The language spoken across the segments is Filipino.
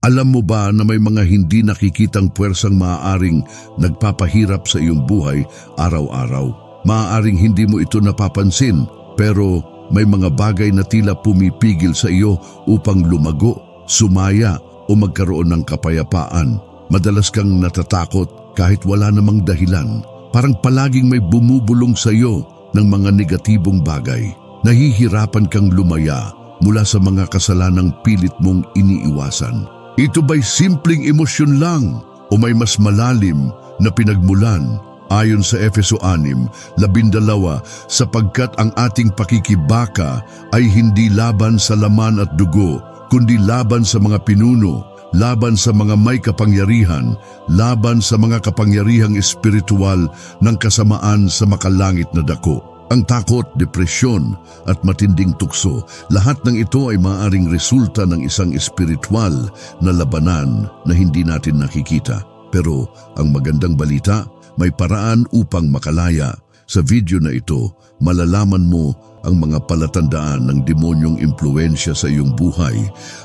Alam mo ba na may mga hindi nakikitang puwersang maaaring nagpapahirap sa iyong buhay araw-araw? Maaaring hindi mo ito napapansin, pero may mga bagay na tila pumipigil sa iyo upang lumago, sumaya o magkaroon ng kapayapaan. Madalas kang natatakot kahit wala namang dahilan. Parang palaging may bumubulong sa iyo ng mga negatibong bagay. Nahihirapan kang lumaya mula sa mga kasalanang pilit mong iniiwasan. Ito ba'y simpleng emosyon lang o may mas malalim na pinagmulan ayon sa Efeso 6, labindalawa, sapagkat ang ating pakikibaka ay hindi laban sa laman at dugo, kundi laban sa mga pinuno, laban sa mga may kapangyarihan, laban sa mga kapangyarihang espiritual ng kasamaan sa makalangit na dako. Ang takot, depresyon at matinding tukso, lahat ng ito ay maaaring resulta ng isang espiritual na labanan na hindi natin nakikita. Pero ang magandang balita, may paraan upang makalaya. Sa video na ito, malalaman mo ang mga palatandaan ng demonyong impluensya sa iyong buhay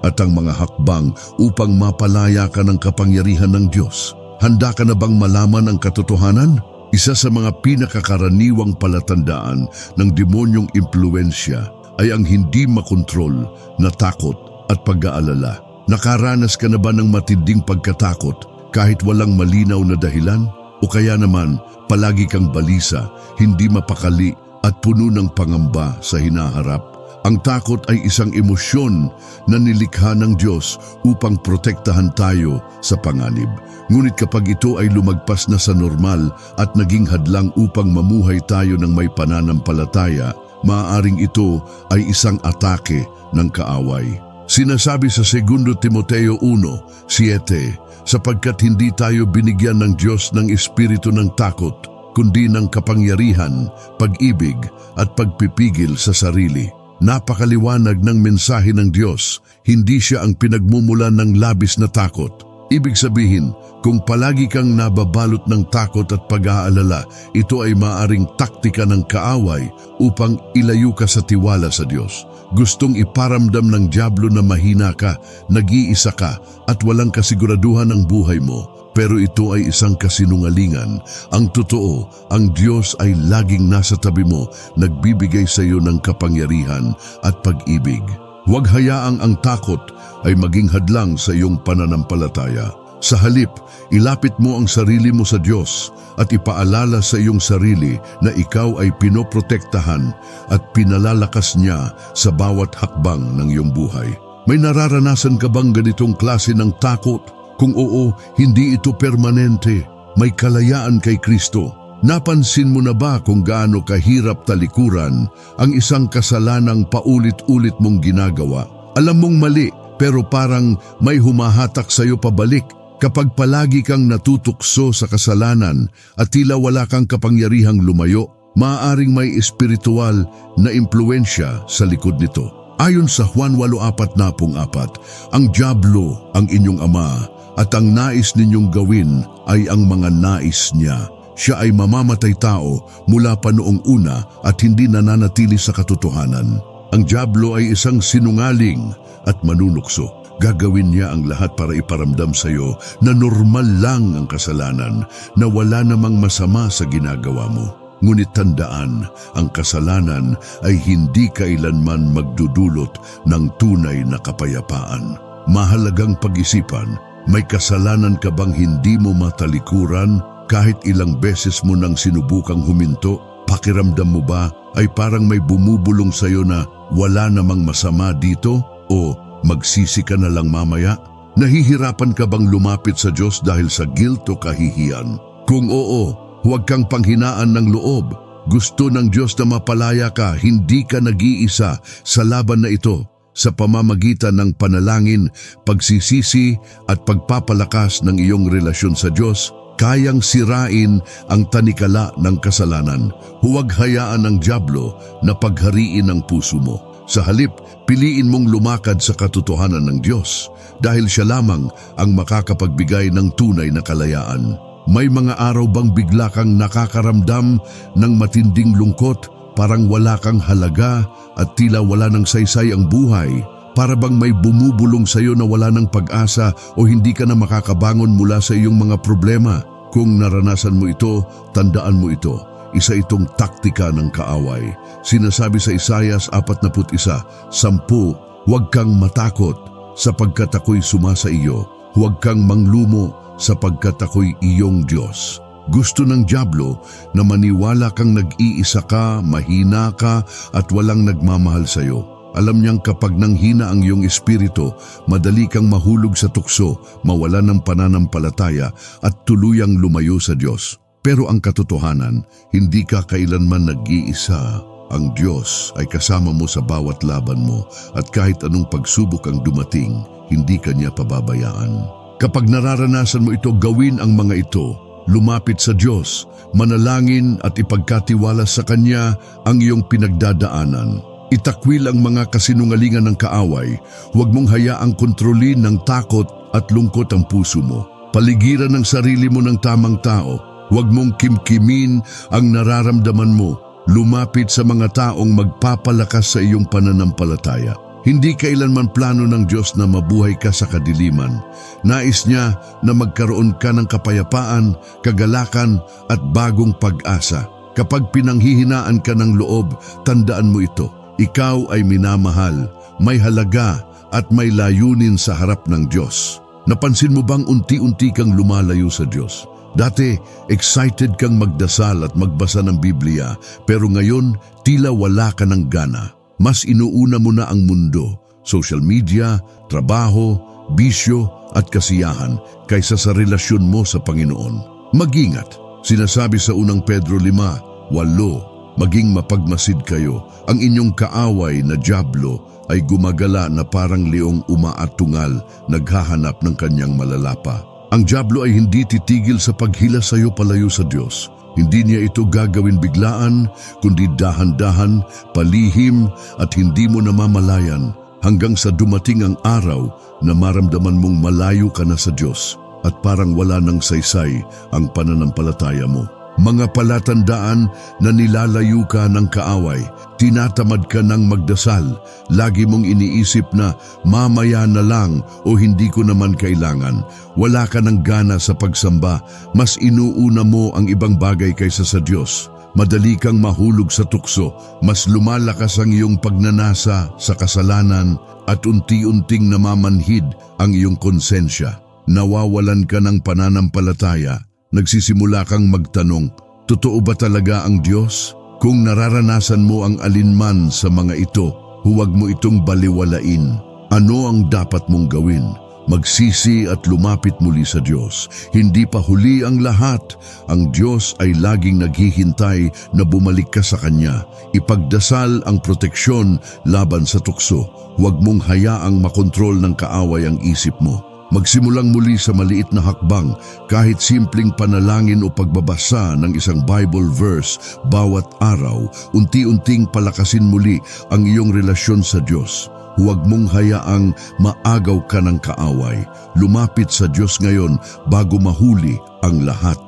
at ang mga hakbang upang mapalaya ka ng kapangyarihan ng Diyos. Handa ka na bang malaman ang katotohanan? Isa sa mga pinakakaraniwang palatandaan ng demonyong impluensya ay ang hindi makontrol na takot at pag-aalala. Nakaranas ka na ba ng matinding pagkatakot kahit walang malinaw na dahilan? O kaya naman palagi kang balisa, hindi mapakali at puno ng pangamba sa hinaharap? Ang takot ay isang emosyon na nilikha ng Diyos upang protektahan tayo sa panganib. Ngunit kapag ito ay lumagpas na sa normal at naging hadlang upang mamuhay tayo ng may pananampalataya, maaaring ito ay isang atake ng kaaway. Sinasabi sa 2 Timoteo 1:7, sapagkat hindi tayo binigyan ng Diyos ng espiritu ng takot, kundi ng kapangyarihan, pag-ibig at pagpipigil sa sarili. Napakaliwanag ng mensahe ng Diyos, hindi siya ang pinagmumulan ng labis na takot. Ibig sabihin, kung palagi kang nababalot ng takot at pag-aalala, ito ay maaring taktika ng kaaway upang ilayo ka sa tiwala sa Diyos. Gustong iparamdam ng Diablo na mahina ka, nag-iisa ka at walang kasiguraduhan ang buhay mo. Pero ito ay isang kasinungalingan. Ang totoo, ang Diyos ay laging nasa tabi mo, nagbibigay sa iyo ng kapangyarihan at pag-ibig. Huwag hayaang ang takot ay maging hadlang sa iyong pananampalataya. Sa halip, ilapit mo ang sarili mo sa Diyos at ipaalala sa iyong sarili na ikaw ay pinoprotektahan at pinalalakas niya sa bawat hakbang ng iyong buhay. May nararanasan ka bang ganitong klase ng takot? Kung oo, hindi ito permanente. May kalayaan kay Kristo. Napansin mo na ba kung gaano kahirap talikuran ang isang kasalanang paulit-ulit mong ginagawa? Alam mong mali, pero parang may humahatak sa iyo pabalik kapag palagi kang natutukso sa kasalanan at tila wala kang kapangyarihang lumayo, maaaring may espiritual na impluensya sa likod nito. Ayon sa Juan 8.44, ang Diablo ang inyong ama at ang nais ninyong gawin ay ang mga nais niya. Siya ay mamamatay tao mula pa noong una at hindi nananatili sa katotohanan. Ang Diablo ay isang sinungaling at manunukso. Gagawin niya ang lahat para iparamdam sa iyo na normal lang ang kasalanan, na wala namang masama sa ginagawa mo. Ngunit tandaan, ang kasalanan ay hindi kailanman magdudulot ng tunay na kapayapaan. Mahalagang pag-isipan, may kasalanan ka bang hindi mo matalikuran kahit ilang beses mo nang sinubukang huminto? Pakiramdam mo ba ay parang may bumubulong sa iyo na wala namang masama dito? O magsisi ka na lang mamaya? Nahihirapan ka bang lumapit sa Diyos dahil sa guilt o kahihiyan? Kung oo, huwag kang panghinaan ng loob. Gusto ng Diyos na mapalaya ka, hindi ka nag-iisa sa laban na ito sa pamamagitan ng panalangin, pagsisisi at pagpapalakas ng iyong relasyon sa Diyos, kayang sirain ang tanikala ng kasalanan. Huwag hayaan ng Diablo na paghariin ang puso mo. Sa halip, piliin mong lumakad sa katotohanan ng Diyos dahil siya lamang ang makakapagbigay ng tunay na kalayaan. May mga araw bang bigla kang nakakaramdam ng matinding lungkot, parang wala kang halaga at tila wala ng saysay ang buhay? Para bang may bumubulong sa iyo na wala ng pag-asa o hindi ka na makakabangon mula sa iyong mga problema. Kung naranasan mo ito, tandaan mo ito. Isa itong taktika ng kaaway. Sinasabi sa Isayas 41, Sampu, huwag kang matakot sapagkat ako'y sumasa iyo. Huwag kang manglumo sapagkat ako'y iyong Diyos. Gusto ng Diablo na maniwala kang nag-iisa ka, mahina ka at walang nagmamahal sa iyo. Alam niyang kapag nanghina ang iyong espiritu, madali kang mahulog sa tukso, mawala ng pananampalataya at tuluyang lumayo sa Diyos. Pero ang katotohanan, hindi ka kailanman nag-iisa. Ang Diyos ay kasama mo sa bawat laban mo at kahit anong pagsubok ang dumating, hindi ka niya pababayaan. Kapag nararanasan mo ito, gawin ang mga ito. Lumapit sa Diyos, manalangin at ipagkatiwala sa Kanya ang iyong pinagdadaanan. Itakwil ang mga kasinungalingan ng kaaway. Huwag mong hayaang kontrolin ng takot at lungkot ang puso mo. Paligiran ng sarili mo ng tamang tao. Huwag mong kimkimin ang nararamdaman mo. Lumapit sa mga taong magpapalakas sa iyong pananampalataya. Hindi kailanman plano ng Diyos na mabuhay ka sa kadiliman. Nais niya na magkaroon ka ng kapayapaan, kagalakan at bagong pag-asa. Kapag pinanghihinaan ka ng loob, tandaan mo ito. Ikaw ay minamahal, may halaga at may layunin sa harap ng Diyos. Napansin mo bang unti-unti kang lumalayo sa Diyos? Dati, excited kang magdasal at magbasa ng Biblia, pero ngayon, tila wala ka ng gana. Mas inuuna mo na ang mundo, social media, trabaho, bisyo at kasiyahan kaysa sa relasyon mo sa Panginoon. Mag-ingat, sinasabi sa unang Pedro 5, 8, maging mapagmasid kayo. Ang inyong kaaway na Diablo ay gumagala na parang leong umaatungal, naghahanap ng kanyang malalapa. Ang Diablo ay hindi titigil sa paghila sa iyo palayo sa Diyos. Hindi niya ito gagawin biglaan, kundi dahan-dahan, palihim at hindi mo namamalayan hanggang sa dumating ang araw na maramdaman mong malayo ka na sa Diyos at parang wala ng saysay ang pananampalataya mo. Mga palatandaan na nilalayo ka ng kaaway, tinatamad ka ng magdasal, lagi mong iniisip na mamaya na lang o hindi ko naman kailangan, wala ka ng gana sa pagsamba, mas inuuna mo ang ibang bagay kaysa sa Diyos. Madali kang mahulog sa tukso, mas lumalakas ang iyong pagnanasa sa kasalanan at unti-unting namamanhid ang iyong konsensya. Nawawalan ka ng pananampalataya nagsisimula kang magtanong, totoo ba talaga ang Diyos? Kung nararanasan mo ang alinman sa mga ito, huwag mo itong baliwalain. Ano ang dapat mong gawin? Magsisi at lumapit muli sa Diyos. Hindi pa huli ang lahat. Ang Diyos ay laging naghihintay na bumalik ka sa Kanya. Ipagdasal ang proteksyon laban sa tukso. Huwag mong hayaang makontrol ng kaaway ang isip mo. Magsimulang muli sa maliit na hakbang kahit simpleng panalangin o pagbabasa ng isang Bible verse bawat araw, unti-unting palakasin muli ang iyong relasyon sa Diyos. Huwag mong hayaang maagaw ka ng kaaway. Lumapit sa Diyos ngayon bago mahuli ang lahat.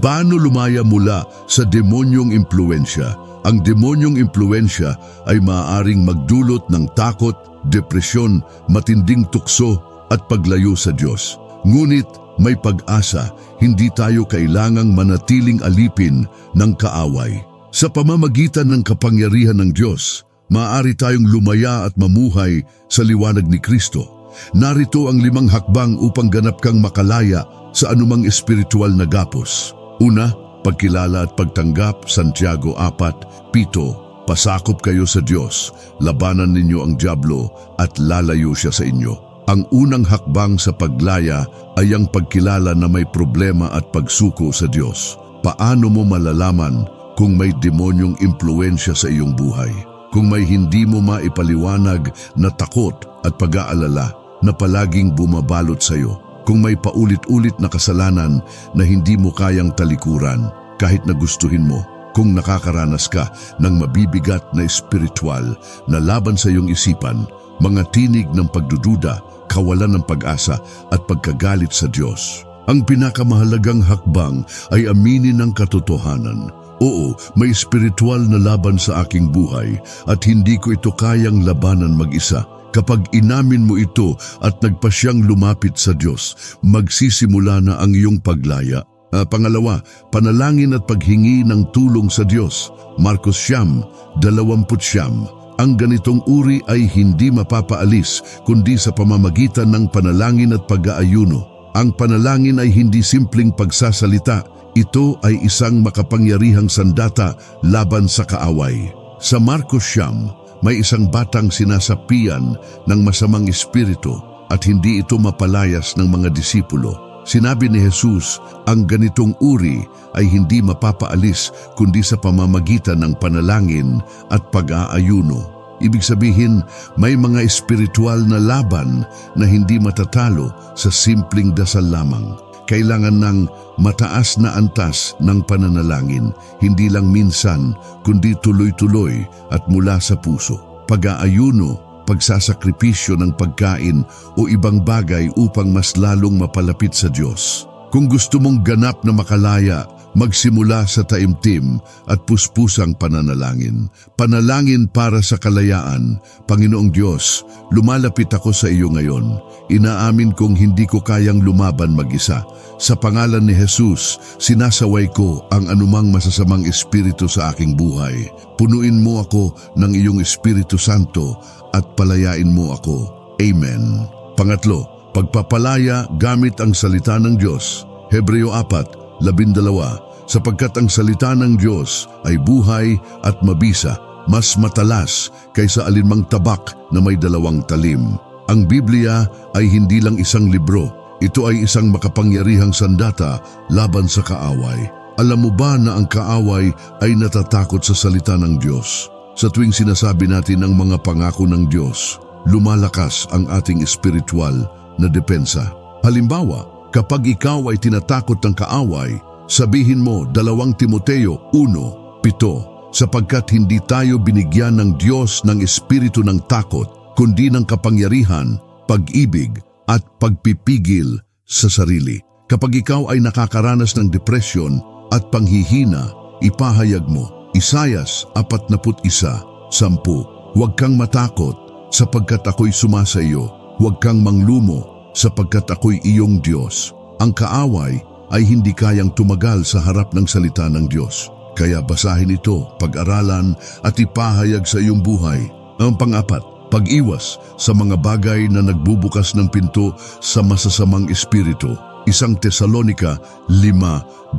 Paano lumaya mula sa demonyong impluensya? Ang demonyong impluensya ay maaaring magdulot ng takot, depresyon, matinding tukso at paglayo sa Diyos. Ngunit may pag-asa, hindi tayo kailangang manatiling alipin ng kaaway. Sa pamamagitan ng kapangyarihan ng Diyos, maaari tayong lumaya at mamuhay sa liwanag ni Kristo. Narito ang limang hakbang upang ganap kang makalaya sa anumang espiritual na gapos. Una, pagkilala at pagtanggap, Santiago 4, 7, pasakop kayo sa Diyos, labanan ninyo ang Diablo at lalayo siya sa inyo. Ang unang hakbang sa paglaya ay ang pagkilala na may problema at pagsuko sa Diyos. Paano mo malalaman kung may demonyong impluensya sa iyong buhay? Kung may hindi mo maipaliwanag na takot at pag-aalala na palaging bumabalot sa iyo? Kung may paulit-ulit na kasalanan na hindi mo kayang talikuran kahit na gustuhin mo? Kung nakakaranas ka ng mabibigat na espiritual na laban sa iyong isipan, mga tinig ng pagdududa, kawalan ng pag-asa at pagkagalit sa Diyos. Ang pinakamahalagang hakbang ay aminin ang katotohanan. Oo, may espiritual na laban sa aking buhay at hindi ko ito kayang labanan mag-isa. Kapag inamin mo ito at nagpasyang lumapit sa Diyos, magsisimula na ang iyong paglaya. Ah, pangalawa, panalangin at paghingi ng tulong sa Diyos. Marcos Siyam, 20 Siyam. Ang ganitong uri ay hindi mapapaalis kundi sa pamamagitan ng panalangin at pag-aayuno. Ang panalangin ay hindi simpleng pagsasalita, ito ay isang makapangyarihang sandata laban sa kaaway. Sa Marcos Siyam, may isang batang sinasapian ng masamang espiritu at hindi ito mapalayas ng mga disipulo. Sinabi ni Jesus, ang ganitong uri ay hindi mapapaalis kundi sa pamamagitan ng panalangin at pag-aayuno. Ibig sabihin, may mga espiritual na laban na hindi matatalo sa simpleng dasal lamang. Kailangan ng mataas na antas ng pananalangin, hindi lang minsan, kundi tuloy-tuloy at mula sa puso. Pag-aayuno, pagsasakripisyo ng pagkain o ibang bagay upang mas lalong mapalapit sa Diyos. Kung gusto mong ganap na makalaya, magsimula sa taimtim at puspusang pananalangin. Panalangin para sa kalayaan. Panginoong Diyos, lumalapit ako sa iyo ngayon. Inaamin kong hindi ko kayang lumaban mag-isa. Sa pangalan ni Jesus, sinasaway ko ang anumang masasamang espiritu sa aking buhay. Punuin mo ako ng iyong Espiritu Santo at palayain mo ako. Amen. Pangatlo, pagpapalaya gamit ang salita ng Diyos. Hebreo 4, labindalawa, sapagkat ang salita ng Diyos ay buhay at mabisa, mas matalas kaysa alinmang tabak na may dalawang talim. Ang Biblia ay hindi lang isang libro, ito ay isang makapangyarihang sandata laban sa kaaway. Alam mo ba na ang kaaway ay natatakot sa salita ng Diyos? Sa tuwing sinasabi natin ang mga pangako ng Diyos, lumalakas ang ating espiritual na depensa. Halimbawa, kapag ikaw ay tinatakot ng kaaway, sabihin mo 2 Timoteo 1.7 sapagkat hindi tayo binigyan ng Diyos ng espiritu ng takot, kundi ng kapangyarihan, pag-ibig at pagpipigil sa sarili. Kapag ikaw ay nakakaranas ng depresyon at panghihina, ipahayag mo, Isayas 41, 10, Huwag kang matakot sapagkat ako'y sumasa iyo. Huwag kang manglumo sapagkat ako'y iyong Diyos. Ang kaaway ay hindi kayang tumagal sa harap ng salita ng Diyos. Kaya basahin ito, pag-aralan at ipahayag sa iyong buhay. Ang pangapat, pag-iwas sa mga bagay na nagbubukas ng pinto sa masasamang espiritu. Isang Tesalonika 5.22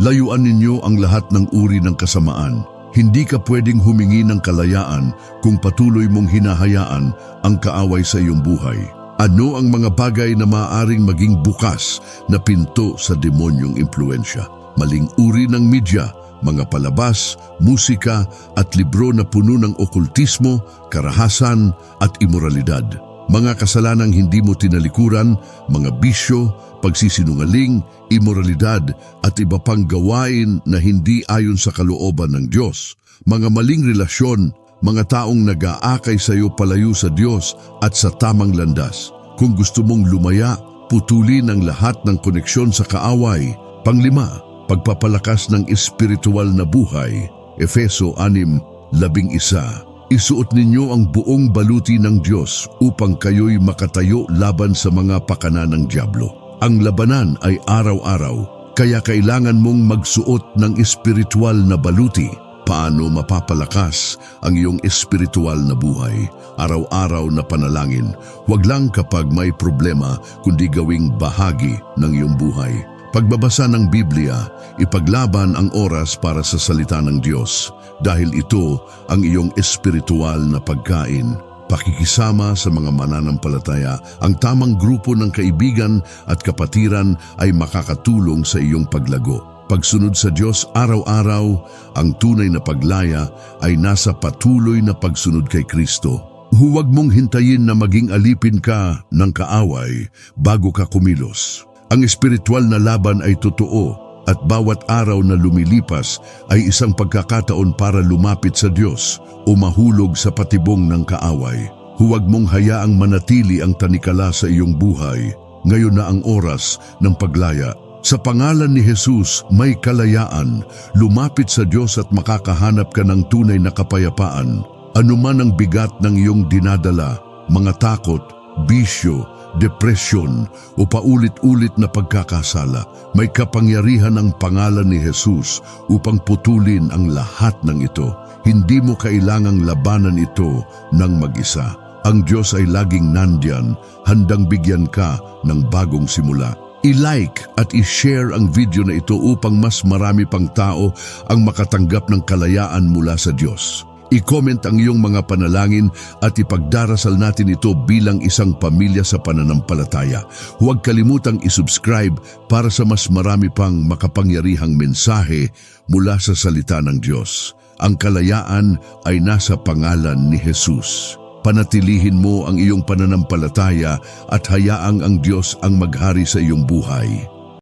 Layuan ninyo ang lahat ng uri ng kasamaan. Hindi ka pwedeng humingi ng kalayaan kung patuloy mong hinahayaan ang kaaway sa iyong buhay. Ano ang mga bagay na maaaring maging bukas na pinto sa demonyong impluensya? Maling uri ng media, mga palabas, musika at libro na puno ng okultismo, karahasan at imoralidad. Mga kasalanang hindi mo tinalikuran, mga bisyo, pagsisinungaling, imoralidad at iba pang gawain na hindi ayon sa kalooban ng Diyos. Mga maling relasyon, mga taong nag-aakay sa iyo palayo sa Diyos at sa tamang landas. Kung gusto mong lumaya, putulin ang lahat ng koneksyon sa kaaway. Panglima, pagpapalakas ng espiritual na buhay. Efeso 6, labing isa. Isuot ninyo ang buong baluti ng Diyos upang kayo'y makatayo laban sa mga pakana ng Diablo. Ang labanan ay araw-araw, kaya kailangan mong magsuot ng espiritual na baluti. Paano mapapalakas ang iyong espiritual na buhay? Araw-araw na panalangin, huwag lang kapag may problema kundi gawing bahagi ng iyong buhay. Pagbabasa ng Biblia, ipaglaban ang oras para sa salita ng Diyos dahil ito ang iyong espiritual na pagkain. Pakikisama sa mga mananampalataya, ang tamang grupo ng kaibigan at kapatiran ay makakatulong sa iyong paglago. Pagsunod sa Diyos araw-araw, ang tunay na paglaya ay nasa patuloy na pagsunod kay Kristo. Huwag mong hintayin na maging alipin ka ng kaaway bago ka kumilos. Ang espiritual na laban ay totoo at bawat araw na lumilipas ay isang pagkakataon para lumapit sa Diyos o mahulog sa patibong ng kaaway. Huwag mong hayaang manatili ang tanikala sa iyong buhay. Ngayon na ang oras ng paglaya. Sa pangalan ni Jesus, may kalayaan. Lumapit sa Diyos at makakahanap ka ng tunay na kapayapaan. Anuman ang bigat ng iyong dinadala, mga takot, bisyo, depresyon o paulit-ulit na pagkakasala, may kapangyarihan ang pangalan ni Jesus upang putulin ang lahat ng ito. Hindi mo kailangang labanan ito ng mag-isa. Ang Diyos ay laging nandyan, handang bigyan ka ng bagong simula. I-like at i-share ang video na ito upang mas marami pang tao ang makatanggap ng kalayaan mula sa Diyos. I-comment ang iyong mga panalangin at ipagdarasal natin ito bilang isang pamilya sa pananampalataya. Huwag kalimutang isubscribe para sa mas marami pang makapangyarihang mensahe mula sa salita ng Diyos. Ang kalayaan ay nasa pangalan ni Jesus. Panatilihin mo ang iyong pananampalataya at hayaang ang Diyos ang maghari sa iyong buhay.